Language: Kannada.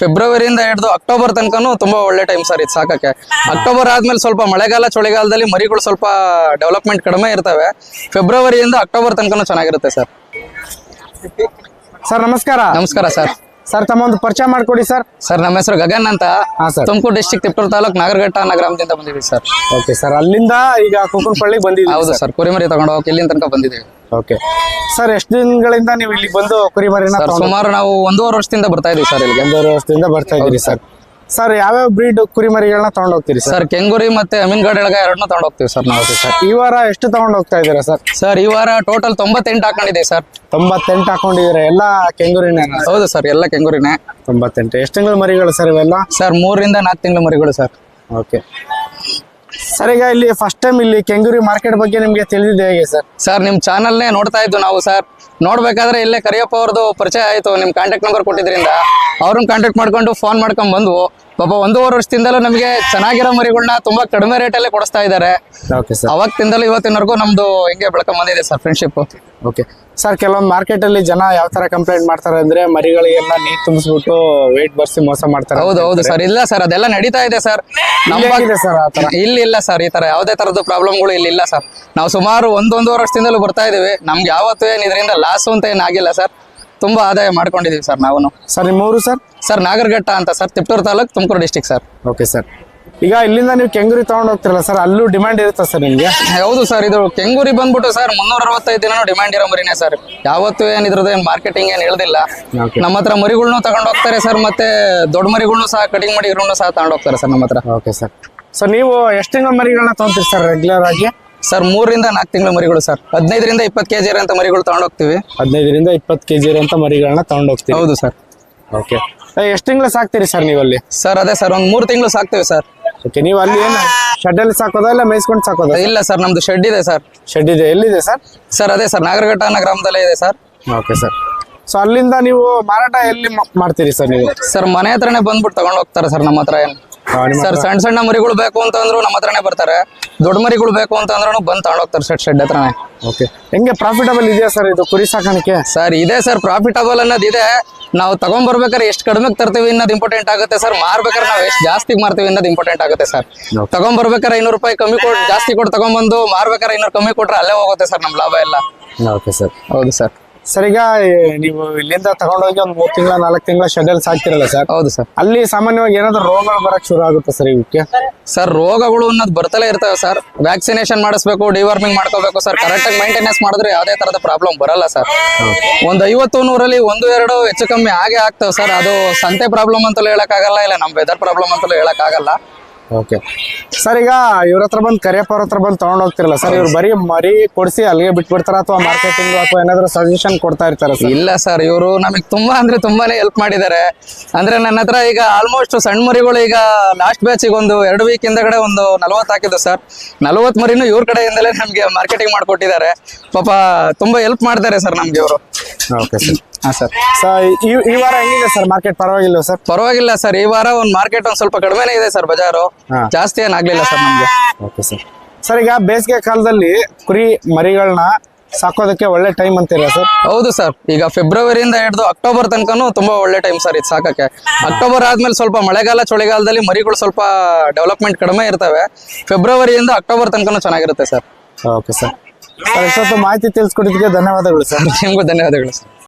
ಫೆಬ್ರವರಿಯಿಂದ ಹಿಡಿದು ಅಕ್ಟೋಬರ್ ತನಕನು ತುಂಬಾ ಒಳ್ಳೆ ಟೈಮ್ ಸರ್ ಇದು ಸಾಕಕ್ಕೆ. ಅಕ್ಟೋಬರ್ ಆದ್ಮೇಲೆ ಸ್ವಲ್ಪ ಮಳೆಗಾಲ ಚಳಿಗಾಲದಲ್ಲಿ ಮರಿಗಳು ಸ್ವಲ್ಪ ಡೆವಲಪ್ಮೆಂಟ್ ಕಡಿಮೆ ಇರ್ತವೆ. ಫೆಬ್ರವರಿಯಿಂದ ಅಕ್ಟೋಬರ್ ತನಕನೂ ಚೆನ್ನಾಗಿರುತ್ತೆ ಸರ್ ಸರ್ ನಮಸ್ಕಾರ. ನಮಸ್ಕಾರ ಸರ್ ಸರ್ ತಮ್ಮ ಒಂದು ಪರಿಚಯ ಮಾಡ್ಕೊಡಿ ಸರ್ ಸರ್ ನಮ್ಮ ಹೆಸರು ಗಗನ್ ಅಂತ. ತುಮಕೂರು ಡಿಸ್ಟಿಕ್ ತಿಪ್ಪೂರು ತಾಲೂಕು ನಾಗರಘಟ್ಟ ಅನ್ನೋ ಗ್ರಾಮದಿಂದ ಬಂದಿದ್ದೀವಿ ಸರ್ ಓಕೆ ಸರ್ ಅಲ್ಲಿಂದ ಈಗ ಕುಕ್ಕನಪಳ್ಳಿಗೆ ಬಂದಿದ್ದೀವಿ ಹೌದು ಸರ್ ಕುರಿಮರಿ ತಗೊಂಡು ಹೋಗಿ ಇಲ್ಲಿನ ತನಕ ಬಂದಿದ್ದೀವಿ. ಓಕೆ ಸರ್ ಎಷ್ಟು ದಿನಗಳಿಂದ ನೀವು ಇಲ್ಲಿ ಬಂದು ಕುರಿಮರಿನ ಸರ್ ತಗೊಂಡು ಸುಮಾರು ನಾವು ಒಂದೂವರೆ ವರ್ಷದಿಂದ ಬರ್ತಾ ಇದೀವಿ ಸರ್ ಇಲ್ಲಿ. ಒಂದೂವರೆ ವರ್ಷದಿಂದ ಬರ್ತಾ ಇದ್ದೀರಿ ಸರ್ ಸರ್ ಯಾವ್ಯಾವ ಬ್ರೀಡ್ ಕುರಿಮರಿಗಳನ್ನ ತಗೊಂಡು ಹೋಗ್ತೀರಿ ಸರ್ ಸರ್ ಕೆಂಗುರಿ ಮತ್ತೆ ಅಮೀನ್ಗಡ್ ಎಳಗ ಎರಡನ್ನೂ ತಗೊಂಡು ಹೋಗ್ತೀವಿ ಸರ್ ನಾವು. ಸರ್ ಈ ವಾರ ಎಷ್ಟು ತಗೊಂಡು ಹೋಗ್ತಾ ಇದ್ದೀರಾ ಸರ್ ಸರ್ ಈ ವಾರ ಟೋಟಲ್ ತೊಂಬತ್ತೆಂಟು ಹಾಕೊಂಡಿದ್ದೀವಿ ಸರ್ ತೊಂಬತ್ತೆಂಟು ಹಾಕೊಂಡಿದ್ದೀರಾ? ಎಲ್ಲ ಕೆಂಗೂರಿನ ಹೌದು ಸರ್ ಎಲ್ಲ ಕೆಂಗುರಿನೇ. ತೊಂಬತ್ತೆಂಟು. ಎಷ್ಟು ತಿಂಗಳು ಮರಿಗಳು ಸರ್ ಇವೆಲ್ಲ? ಸರ್ ಮೂರರಿಂದ ನಾಲ್ಕು ತಿಂಗಳು ಮರಿಗಳು ಸರ್ ಓಕೆ ಸರ್, ಈಗ ಇಲ್ಲಿ ಫಸ್ಟ್ ಟೈಮ್ ಇಲ್ಲಿ ಕೆಂಗೂರಿ ಮಾರ್ಕೆಟ್ ಬಗ್ಗೆ ನಿಮಗೆ ತಿಳಿದಿದೆ ಹೇಗೆ ಸರ್? ಸರ್ ನಿಮ್ಮ ಚಾನಲ್ನೇ ನೋಡ್ತಾ ಇದ್ದು ನಾವು ಸರ್. ನೋಡ್ಬೇಕಾದ್ರೆ ಇಲ್ಲೇ ಕರಿಯಪ್ಪ ಅವ್ರದ್ದು ಪರಿಚಯ ಆಯ್ತು. ನಿಮ್ಮ ಕಾಂಟ್ಯಾಕ್ಟ್ ನಂಬರ್ ಕೊಟ್ಟಿದ್ರಿಂದ. ಅವ್ರನ್ನ ಕಾಂಟ್ಯಾಕ್ಟ್ ಮಾಡ್ಕೊಂಡು ಫೋನ್ ಮಾಡ್ಕೊಂಡ್ ಬಂದ್ವು. ಪಾಪ ಒಂದೂವರೆ ವರ್ಷದಿಂದಲೂ ನಮಗೆ ಚೆನ್ನಾಗಿರೋ ಮರಿಗಳನ್ನ ತುಂಬಾ ಕಡಿಮೆ ರೇಟಲ್ಲೇ ಕೊಡಿಸ್ತಾ ಇದ್ದಾರೆ. ಓಕೆ ಸರ್ ಇವತ್ತಿನವರೆಗೂ ನಮ್ದು ಹಿಂಗೆ ಬೆಳ್ಕೊಂಡ್ ಬಂದಿದೆ ಸರ್ ಫ್ರೆಂಡ್ಶಿಪ್ ಓಕೆ ಸರ್ ಕೆಲವೊಂದು ಮಾರ್ಕೆಟ್ ಅಲ್ಲಿ ಜನ ಯಾವ ತರ ಕಂಪ್ಲೇಂಟ್ ಮಾಡ್ತಾರೆ ಅಂದ್ರೆ ಮರಿಗಳಿಗೆಲ್ಲ ನೀರ್ ತುಂಬಿಸ್ಬಿಟ್ಟು ವೇಟ್ ಬರ್ಸಿ ಮೋಸ ಮಾಡ್ತಾರೆ ಹೌದು ಹೌದು ಸರ್ ಇಲ್ಲ ಸರ್ ಅದೆಲ್ಲ ನಡೀತಾ ಇದೆ ಸರ್ ನಮ್ಮ ಸರ್ ಆ ತರ? ಇಲ್ಲಿ ಇಲ್ಲ ಸರ್ ಈ ತರ ಯಾವುದೇ ತರದ ಪ್ರಾಬ್ಲಮ್ಗಳು ಇಲ್ಲಿ ಇಲ್ಲ ಸರ್ ನಾವು ಸುಮಾರು ಒಂದೊಂದು ವರ್ಷದಿಂದಲೂ ಬರ್ತಾ ಇದೀವಿ ನಮ್ಗೆ ಯಾವತ್ತೂ ಏನು ಇದರಿಂದ ಲಾಸು ಅಂತ ಏನಾಗಿಲ್ಲ ಸರ್ ತುಂಬಾ ಆದಾಯ ಮಾಡ್ಕೊಂಡಿದೀವಿ ಸರ್ ನಾವು ಸರ್ ನಿಮ್ಮೂರು ಸರ್? ಸರ್ ನಾಗರಘಟ್ಟ ಅಂತ sir Tiptur taluk Tumakuru district sir. Okay sir. ಈಗ ಇಲ್ಲಿಂದ ನೀವು ಕೆಂಗೂರಿ ತಗೊಂಡು ಹೋಗ್ತಿರಲ್ಲ ಸರ್ ಅಲ್ಲೂ ಡಿಮ್ಯಾಂಡ್ ಇರುತ್ತಾ ಸರ್ ನಿಮಗೆ? ಹೌದು ಸರ್ ಇದು ಕೆಂಗೂರಿ ಬಂದ್ಬಿಟ್ಟು ಸರ್ ಮುನ್ನೂರ ಅರವತ್ತೈದು ದಿನ ಡಿಮ್ಯಾಂಡ್ ಇರೋ ಮರಿನೇ ಸರ್. ಯಾವತ್ತೂ ಏನು ಇದ್ರದ್ದು ಏನು ಮಾರ್ಕೆಟಿಂಗ್ ಏನು ಹೇಳ್ದಿಲ್ಲ ನಮ್ಮ ಹತ್ರ ಮರಿಗಳ್ನು ತಗೊಂಡು ಹೋಗ್ತಾರೆ ಸರ್ ಮತ್ತೆ ದೊಡ್ಡ ಮರಿಗಳ್ನು ಸಹ ಕಟಿಂಗ್ ಮಾಡಿ ಇರೋನು ಸಹ ತಗೊಂಡು ಹೋಗ್ತಾರೆ ಸರ್ ನಮ್ಮ ಹತ್ರ. Okay sir. ಸೊ ನೀವು ಎಷ್ಟು ತಿಂಗಳ ಮರಿಗಳನ್ನ ತಗೊಂತೀರಿ ಸರ್ ರೆಗ್ಯುಲರ್ ಆಗಿ? ಸರ್ ಮೂರರಿಂದ ನಾಲ್ಕು ತಿಂಗಳ ಮರಿಗಳು ಸರ್. ಹದಿನೈದರಿಂದ ಇಪ್ಪತ್ತು ಕೆಜಿ ಇರೋಂಥ ಮರಿಗಳು ತಗೊಂಡು ಹೋಗ್ತೀವಿ. ಹದಿನೈದರಿಂದ ಇಪ್ಪತ್ತು ಕೆಜಿ ಇರೋಂಥ ಮರಿಗಳನ್ನ ತಗೊಂಡೋಗ್ತೀವಿ ಹೌದು ಸರ್. ಓಕೆ ಎಷ್ಟು ತಿಂಗಳು ಸಾಕ್ತೀರಿ ಸರ್ ನೀವು ಅಲ್ಲಿ? ಸರ್ ಅದೇ ಸರ್ ಒಂದು ಮೂರು ತಿಂಗಳು ಸಾಕ್ತೀವಿ ಸರ್. ಓಕೆ ನೀವು ಅಲ್ಲಿ ಏನು ಶೆಡ್ಡಲ್ಲಿ ಸಾಕೋದಾ ಇಲ್ಲ ಮೇಯಿಸ್ಕೊಂಡು ಸಾಕೋದಾ ಇಲ್ಲ ಸರ್ ನಮ್ದು ಶೆಡ್ ಇದೆ ಸರ್. ಶೆಡ್ ಇದೆ ಎಲ್ಲಿದೆ ಸರ್? ಸರ್ ಅದೇ ಸರ್ ನಾಗರಘಟ್ಟ ಅನ್ನೋ ಗ್ರಾಮದಲ್ಲೇ ಇದೆ ಸರ್. ಓಕೆ ಸರ್ ಸೊ ಅಲ್ಲಿಂದ ನೀವು ಮಾರಾಟ ಎಲ್ಲಿ ಮಾ- ಮಾಡ್ತೀರಿ ಸರ್ ನೀವು? ಸರ್ ಮನೆ ಹತ್ರನೇ ಬಂದ್ಬಿಟ್ಟು ತಗೊಂಡು ಹೋಗ್ತಾರೆ ಸರ್ ನಮ್ಮ ಹತ್ರ ಏನು. ಸರ್ ಸಣ್ಣ ಸಣ್ಣ ಮರಿಗಳು ಬೇಕು ಅಂತಂದ್ರು ನಮ್ಮ ಹತ್ರನೇ ಬರ್ತಾರೆ. ದೊಡ್ಡ ಮರಿಗಳು ಬೇಕು ಅಂತಂದ್ರೂ ಬಂದು ತಗೊಂಡೋಗ್ತಾರೆ ಸರ್ ಶೆಡ್ ಹತ್ರನೇ. ಓಕೆ ಹೆಂಗೆ ಪ್ರಾಫಿಟಬಲ್ ಇದೆಯಾ ಸರ್ ಇದು ಕುರಿ ಸಾಕಾಣಿಕೆ? ಸರ್ ಇದೆ ಸರ್ ಪ್ರಾಫಿಟಬಲ್ ಅನ್ನೋದು ಇದೆ. ನಾವು ತಗೊಂಡ್ಬರ್ಬೇಕಾದ್ರೆ ಎಷ್ಟು ಕಡಿಮೆಗೆ ತರ್ತೀವಿ ಅನ್ನೋದು ಇಂಪಾರ್ಟೆಂಟ್ ಆಗುತ್ತೆ ಸರ್. ಮಾರ್ಬೇಕಾದ್ರೆ ನಾವು ಎಷ್ಟು ಜಾಸ್ತಿ ಮಾರ್ತೀವಿ ಅನ್ನೋದು ಇಂಪಾರ್ಟೆಂಟ್ ಆಗುತ್ತೆ ಸರ್. ತಗೊಂಡ್ಬರ್ಬೇಕಾದ್ರೆ ಐನೂರು ರೂಪಾಯಿ ಕಮ್ಮಿ ಕೊಟ್ಟು ಜಾಸ್ತಿ ಕೊಟ್ಟು ತಗೊಂಡ್ಬಂದು ಮಾರ್ಬೇಕಾದ್ರೆ ಐನೂರು ಕಮ್ಮಿ ಕೊಟ್ರೆ ಅಲ್ಲೇ ಹೋಗುತ್ತೆ ಸರ್ ನಮ್ಮ ಲಾಭ ಎಲ್ಲ. ಓಕೆ ಸರ್ ಹೌದು ಸರ್. ಸರ್ ಈಗ ನೀವು ಇಲ್ಲಿಂದ ತಗೊಂಡೋಗಿ ಒಂದು ಮೂರ್ ತಿಂಗಳ ನಾಲ್ಕು ತಿಂಗಳ ಶೆಡ್ಯೂಲ್ ಸಾಕ್ತಿರಲ್ಲ ಸರ್ ಹೌದು ಸರ್ ಅಲ್ಲಿ ಸಾಮಾನ್ಯವಾಗಿ ಏನಾದ್ರು ರೋಗಗಳು ಬರಕ್ ಶುರು ಆಗುತ್ತೆ ಸರ್ ಇವಕ್ಕೆ ಸರ್ ರೋಗಗಳು ಅನ್ನೋದು ಬರ್ತಲೇ ಇರ್ತವೆ ಸರ್ ವ್ಯಾಕ್ಸಿನೇಷನ್ ಮಾಡಿಸ್ಬೇಕು ಡಿವಾರ್ಮಿಂಗ್ ಮಾಡ್ಕೋಬೇಕು ಸರ್ ಕರೆಕ್ಟಾಗಿ ಮೈಂಟೆನೆನ್ಸ್ ಮಾಡಿದ್ರೆ ಯಾವುದೇ ತರದ ಪ್ರಾಬ್ಲಮ್ ಬರಲ್ಲ ಸರ್ ಒಂದ್ ಐವತ್ತು ನೂರಲ್ಲಿ ಒಂದು ಎರಡು ಹೆಚ್ಚು ಕಮ್ಮಿ ಆಗೇ ಆಗ್ತವೆ ಸರ್ ಅದು ಸಂತೆ ಪ್ರಾಬ್ಲಮ್ ಅಂತಲೂ ಹೇಳಕ್ಕಾಗಲ್ಲ ಇಲ್ಲ ನಮ್ಮ ವೆದರ್ ಪ್ರಾಬ್ಲಮ್ ಅಂತಲೂ ಹೇಳಕ್ಕಾಗಲ್ಲ. ಓಕೆ ಸರ್ ಈಗ ಇವ್ರ ಹತ್ರ ಬಂದು ಕರಿಯಪ್ಪ ಅವ್ರ ಹತ್ರ ಬಂದು ತಗೊಂಡ್ ಹೋಗ್ತಿರಲ್ಲ ಸರ್ ಇವ್ರು ಬರೀ ಮರಿ ಕೊಡಿಸಿ ಅಲ್ಲಿಗೆ ಬಿಟ್ಬಿಡ್ತಾರ ಅಥವಾ ಮಾರ್ಕೆಟಿಂಗ್ ಅಥವಾ ಏನಾದ್ರು ಸಜೆಷನ್ ಕೊಡ್ತಾ ಇರ್ತಾರೆ ಸರ್ ಇಲ್ಲ ಸರ್ ಇವರು ನಮಗೆ ತುಂಬಾ ಅಂದ್ರೆ ತುಂಬಾನೇ ಹೆಲ್ಪ್ ಮಾಡಿದ್ದಾರೆ ಅಂದ್ರೆ ನನ್ನ ಹತ್ರ ಈಗ ಆಲ್ಮೋಸ್ಟ್ ಸಣ್ಣ ಮರಿಗಳು ಈಗ ಲಾಸ್ಟ್ ಬ್ಯಾಚಿಗೆ ಒಂದು ಎರಡು ವೀಕ್ ಹಿಂದಗಡೆ ಒಂದು ನಲವತ್ತು ಹಾಕಿದ್ದು ಸರ್ ನಲವತ್ತು ಮರಿನೂ ಇವ್ರ ಕಡೆಯಿಂದಲೇ ನಮಗೆ ಮಾರ್ಕೆಟಿಂಗ್ ಮಾಡಿಕೊಟ್ಟಿದ್ದಾರೆ ಪಾಪ ತುಂಬಾ ಹೆಲ್ಪ್ ಮಾಡ್ತಾರೆ ಸರ್ ನಮ್ಗೆ ಇವರು. ಓಕೆ ಸರ್ ಹಾ ಸರ್ ಸರ್ ಈ ಈ ವಾರ ಹೆಂಗಿದೆ ಸರ್ ಮಾರ್ಕೆಟ್ ಪರವಾಗಿಲ್ಲ ಸರ್ ಪರವಾಗಿಲ್ಲ ಸರ್ ಈ ವಾರ ಒಂದು ಮಾರ್ಕೆಟ್ ಒಂದು ಸ್ವಲ್ಪ ಕಡಿಮೆನೇ ಇದೆ ಸರ್ ಬಜಾರು. ಹಾ. ಜಾಸ್ತಿ ಏನಾಗ್ಲಿಲ್ಲ ಸರ್ ನಮ್ಗೆ. ಓಕೆ ಸರ್ ಸರ್ ಈಗ ಬೇಸಿಗೆ ಕಾಲದಲ್ಲಿ ಕುರಿ ಮರಿಗಳನ್ನ ಸಾಕೋದಕ್ಕೆ ಒಳ್ಳೆ ಟೈಮ್ ಅಂತೀರಾ ಸರ್ ಹೌದು ಸರ್ ಈಗ ಫೆಬ್ರವರಿಯಿಂದ ಹಿಡಿದು ಅಕ್ಟೋಬರ್ ತನಕನೂ ತುಂಬಾ ಒಳ್ಳೆ ಟೈಮ್ ಸರ್ ಇದು ಸಾಕಕ್ಕೆ. ಅಕ್ಟೋಬರ್ ಆದ್ಮೇಲೆ ಸ್ವಲ್ಪ ಮಳೆಗಾಲ ಚಳಿಗಾಲದಲ್ಲಿ ಮರಿಗಳು ಸ್ವಲ್ಪ ಡೆವಲಪ್ಮೆಂಟ್ ಕಡಿಮೆ ಇರ್ತವೆ. ಫೆಬ್ರವರಿಯಿಂದ ಅಕ್ಟೋಬರ್ ತನಕನೂ ಚೆನ್ನಾಗಿರುತ್ತೆ ಸರ್ ಓಕೆ ಸರ್ ಸರ್ ಇಷ್ಟೊತ್ತು ಮಾಹಿತಿ ತಿಳಿಸ್ಕೊಟ್ಟಿದ್ದಕ್ಕೆ ಧನ್ಯವಾದಗಳು ಸರ್ ನಿಮಗೂ ಧನ್ಯವಾದಗಳು ಸರ್